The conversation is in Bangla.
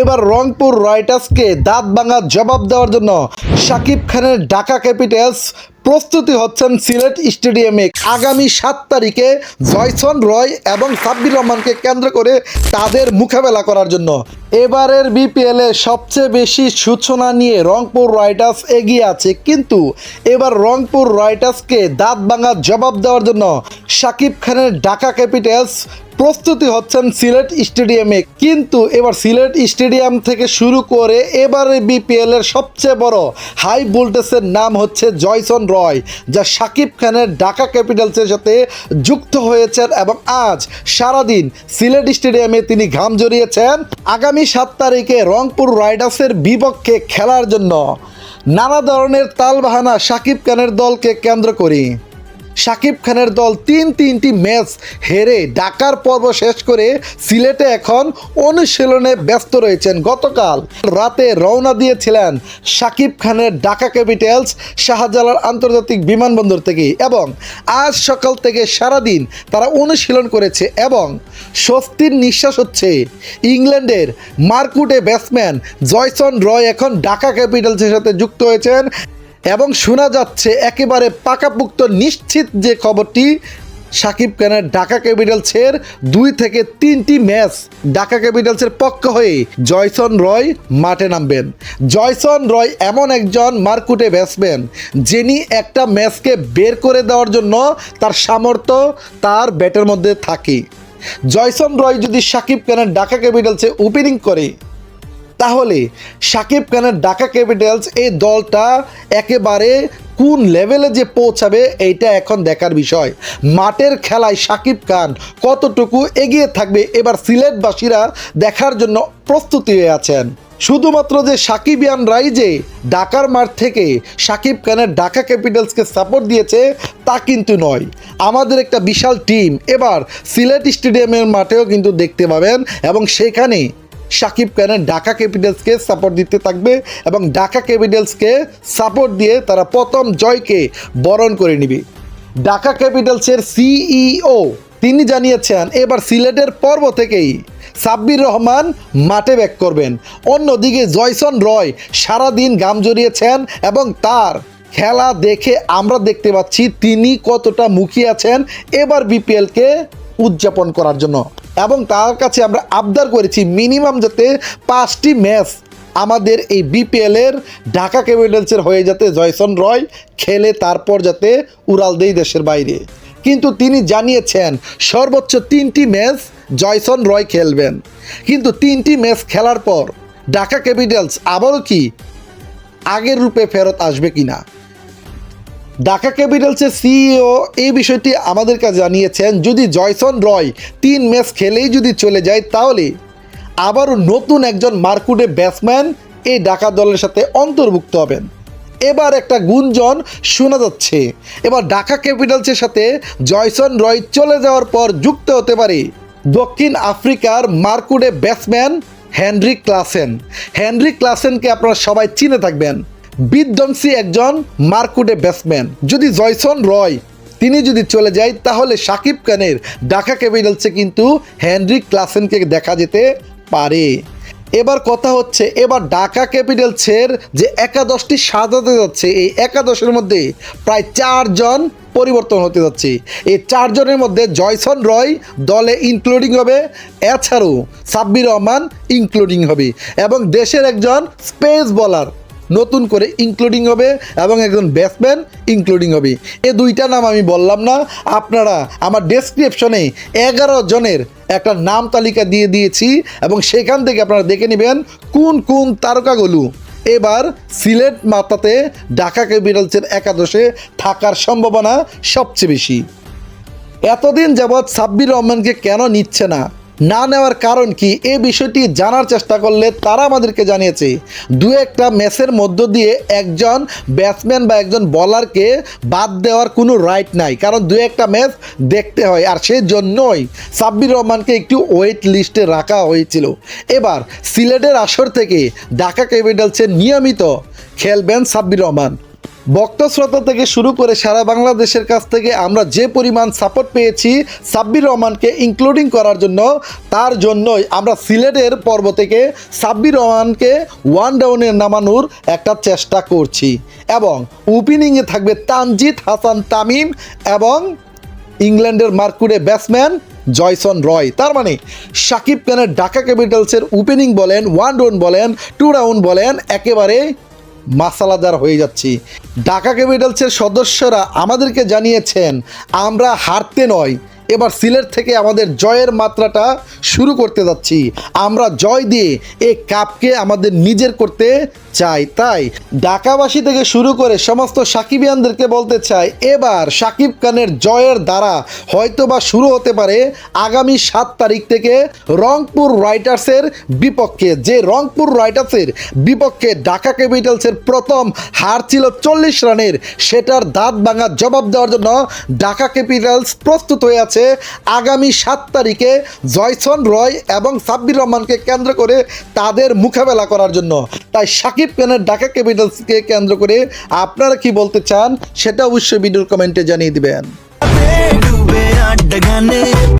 এবার রংপুর রাইটার্সকে দাঁত ভাঙার জবাব দেওয়ার জন্য সাকিব খানের ঢাকা ক্যাপিটালস প্রস্তুতি হচ্ছেন সিলেট স্টেডিয়ামে। আগামী সাত তারিখে জয়সন রয় এবং সাব্বির রহমানকে কেন্দ্র করে তাদের মোকাবেলা করার জন্য। এবারের বিপিএল সবচেয়ে বেশি সূচনা নিয়ে রংপুর রাইটার্স এগিয়ে আছে, কিন্তু এবার রংপুর রাইটার্সকে দাঁত ভাঙার জবাব দেওয়ার জন্য সাকিব খানের ঢাকা ক্যাপিটালস প্রস্তুতি হচ্ছেন সিলেট স্টেডিয়ামে। কিন্তু এবার সিলেট স্টেডিয়াম থেকে শুরু করে এবারে বিপিএল এর সবচেয়ে বড় হাই ভোল্টেজের নাম হচ্ছে জয়সন রয়, যা সাকিব খানের ঢাকা ক্যাপিটালসের সাথে যুক্ত হয়েছেন এবং আজ সারাদিন সিলেট স্টেডিয়ামে তিনি ঘাম জড়িয়েছেন আগামী সাত তারিখে রংপুর রাইডার্সের বিপক্ষে খেলার জন্য। নানা ধরনের তালবাহানা শাকিব খানের দলকে কেন্দ্র করি শাকিব খানের দল তিন তিনটি ম্যাচ হেরে ঢাকার পর্ব শেষ করে সিলেটে এখন অনুশীলনে ব্যস্ত রয়েছেন গতকাল। রাতে রওনা দিয়েছিলেন শাকিব খানের ঢাকা ক্যাপিটালস শাহজালাল আন্তর্জাতিক বিমানবন্দর থেকে এবং আজ সকাল থেকে সারাদিন তারা অনুশীলন করেছে এবং স্বস্তির নিঃশ্বাস হচ্ছে। ইংল্যান্ডের মার্কুটে ব্যাটসম্যান জয়সন রয় এখন ঢাকা ক্যাপিটালসের সাথে যুক্ত হয়েছেন। এবং শোনা যাচ্ছে একেবারে পাকাপুক্ত নিশ্চিত যে খবরটি সাকিব খানের ঢাকা ক্যাপিটালসের দুই থেকে তিনটি ম্যাচ ঢাকা ক্যাপিটালসের পক্ষ হয়ে জয়সন রয় মাঠে নামবেন। জয়সন রয় এমন একজন মার্কুটে ব্যাটসম্যান যিনি একটা ম্যাচকে বের করে দেওয়ার জন্য তার সামর্থ্য তার ব্যাটের মধ্যে থাকে। জয়সন রয় যদি সাকিব খানের ঢাকা ক্যাপিটালসে ওপেনিং করে তাহলে শাকিব খানের ঢাকা ক্যাপিটালস এই দলটা একেবারে কোন লেভেলে যে পৌঁছাবে, এইটা এখন দেখার বিষয়। মাঠের খেলায় শাকিব খান কতটুকু এগিয়ে থাকবে, এবার সিলেটবাসীরা দেখার জন্য প্রস্তুতি হয়ে আছেন। শুধুমাত্র যে সাকিবিয়ানরাই যে ঢাকার মাঠ থেকে সাকিব খানের ঢাকা ক্যাপিটালসকে সাপোর্ট দিয়েছে, তা কিন্তু নয়। আমাদের একটা বিশাল টিম। এবার সিলেট স্টেডিয়ামের মাঠেও কিন্তু দেখতে পাবেন, এবং সেখানে সাকিব খানের ঢাকা ক্যাপিটালসকে সাপোর্ট দিতে থাকবে এবং ঢাকা ক্যাপিটালসকে সাপোর্ট দিয়ে তারা প্রথম জয়কে বরণ করে নিবে। ঢাকা ক্যাপিটালসের সিইও তিনি জানিয়েছেন, এবার সিলেটের পর্ব থেকেই সাব্বির রহমান মাঠে ব্যাক করবেন। অন্যদিকে জয়সন রয় সারাদিন গাম জড়িয়েছেন এবং তার খেলা দেখে আমরা দেখতে পাচ্ছি তিনি কতটা মুখিয়ে আছেন এবার বিপিএলকে উদযাপন করার জন্য। এবং তার কাছে আমরা আবদার করেছি মিনিমাম যাতে পাঁচটি ম্যাচ আমাদের এই বিপিএলের ঢাকা ক্যাপিটালসের হয়ে যাতে জয়সন রয় খেলে তারপর যাতে উড়াল দেই দেশের বাইরে। কিন্তু তিনি জানিয়েছেন, সর্বোচ্চ তিনটি ম্যাচ জয়সন রয় খেলবেন। কিন্তু তিনটি ম্যাচ খেলার পর ঢাকা ক্যাপিটালস আবারও কি আগের রূপে ফেরত আসবে কিনা? ঢাকা ক্যাপিটালসের সিইও এই বিষয়টি আমাদের কাছে জানিয়েছেন, যদি জয়সন রয় তিন ম্যাচ খেলেই যদি চলে যায়, তাহলে আবারও নতুন একজন মার্কুটে ব্যাটসম্যান এই ঢাকা দলের সাথে অন্তর্ভুক্ত হবেন। এবার একটা গুঞ্জন শোনা যাচ্ছে। এবার ঢাকা ক্যাপিটালসের সাথে জয়সন রয় চলে যাওয়ার পর যুক্ত হতে পারে দক্ষিণ আফ্রিকার মার্কুডে ব্যাটসম্যান হেনরি ক্লাসেন। হেনরি ক্লাসেনকে আপনারা সবাই চিনে থাকবেন। বিধ্বংসী একজন মার্কুডে ব্যাটসম্যান। যদি জয়সন রয় তিনি যদি চলে যায়, তাহলে সাকিব খানের ঢাকা ক্যাপিটালসে কিন্তু হেনরি ক্লাসেনকে দেখা যেতে পারে। এবার কথা হচ্ছে, এবার ঢাকা ক্যাপিটালসের যে একাদশটি সাজাতে যাচ্ছে, এই একাদশের মধ্যে প্রায় চারজন পরিবর্তন হতে যাচ্ছে। এই চারজনের মধ্যে জয়সন রয় দলে ইনক্লুডিং হবে, এছাড়াও সাব্বির রহমান ইনক্লুডিং হবে এবং দেশের একজন স্পেস বলার নতুন করে ইনক্লুডিং হবে এবং একজন ব্যাটসম্যান ইনক্লুডিং হবে। এ দুইটা নাম আমি বললাম না। আপনারা আমার ডেসক্রিপশনে এগারো জনের একটা নাম তালিকা দিয়ে দিয়েছি এবং সেখান থেকে আপনারা দেখে নেবেন কোন কোন তারকাগুলো এবার সিলেট মাতাতে ঢাকা ক্যাপিটালসের একাদশে থাকার সম্ভাবনা সবচেয়ে বেশি। এতদিন যাবৎ সাব্বির রহমানকে কেন নিচ্ছে না? না নেওয়ার কারণ কি? এ বিষয়টি জানার চেষ্টা করলে তারা আমাদেরকে জানিয়েছে। দু একটা ম্যাচের মধ্য দিয়ে একজন ব্যাটসম্যান বা একজন বলারকে বাদ দেওয়ার কোনো রাইট নাই। কারণ দু একটা ম্যাচ দেখতে হয়, আর সেই জন্যই সাব্বির রহমানকে একটু ওয়েট লিস্টে রাখা হয়েছিল। এবার সিলেটের আসর থেকে ঢাকা ক্যাপিটালসে নিয়মিত খেলবেন সাব্বির রহমান। বক্তা শ্রোতা থেকে শুরু করে সারা বাংলাদেশের কাছ থেকে আমরা যে পরিমাণ সাপোর্ট পেয়েছি সাব্বির রহমানকে ইনক্লুডিং করার জন্য, তার জন্যই আমরা সিলেটের পর্ব থেকে সাব্বির রহমানকে ওয়ান ডাউনে নামানোর একটা চেষ্টা করছি। এবং ওপেনিংয়ে থাকবে তানজিদ হাসান তামিম এবং ইংল্যান্ডের মার্কুরে ব্যাটসম্যান জয়সন রয়। তার মানে সাকিব খানের ঢাকা ক্যাপিটালসের ওপেনিং বলেন ওয়ান ডাউন বলেন টু রাউন্ড বলেন, একেবারে মাসালাদার হয়ে যাচ্ছি। ঢাকা ক্যাপিটালসের সদস্যরা আমাদেরকে জানিয়েছেন, আমরা হারতে নয়। এবার সিলেট থেকে আমাদের জয়ের মাত্রাটা শুরু করতে যাচ্ছি। আমরা জয় দিয়ে এই কাপকে আমাদের নিজের করতে চাই। তাই ঢাকাবাসী থেকে শুরু করে সমস্ত সাকিবিয়ানদেরকে বলতে চাই, এবার সাকিব খানের জয়ের দ্বারা হয়তোবা শুরু হতে পারে আগামী সাত তারিখ থেকে রংপুর রাইটার্সের বিপক্ষে। যে রংপুর রাইটার্সের বিপক্ষে ঢাকা ক্যাপিটালসের প্রথম হার ছিল চল্লিশ রানের, সেটার দাঁত ভাঙা জবাব দেওয়ার জন্য ঢাকা ক্যাপিটালস প্রস্তুত হয়ে আছে আগামী সাত তারিখে জয়সন রয় এবং সাব্বির রহমানকে কেন্দ্র করে তাদের মোকাবেলা করার জন্য। তাই সাকিব খানের ঢাকা ক্যাপিটালসকে কেন্দ্র করে আপনারা কি বলতে চান, সেটা অবশ্যই ভিডিওর কমেন্টে জানিয়ে দিবেন।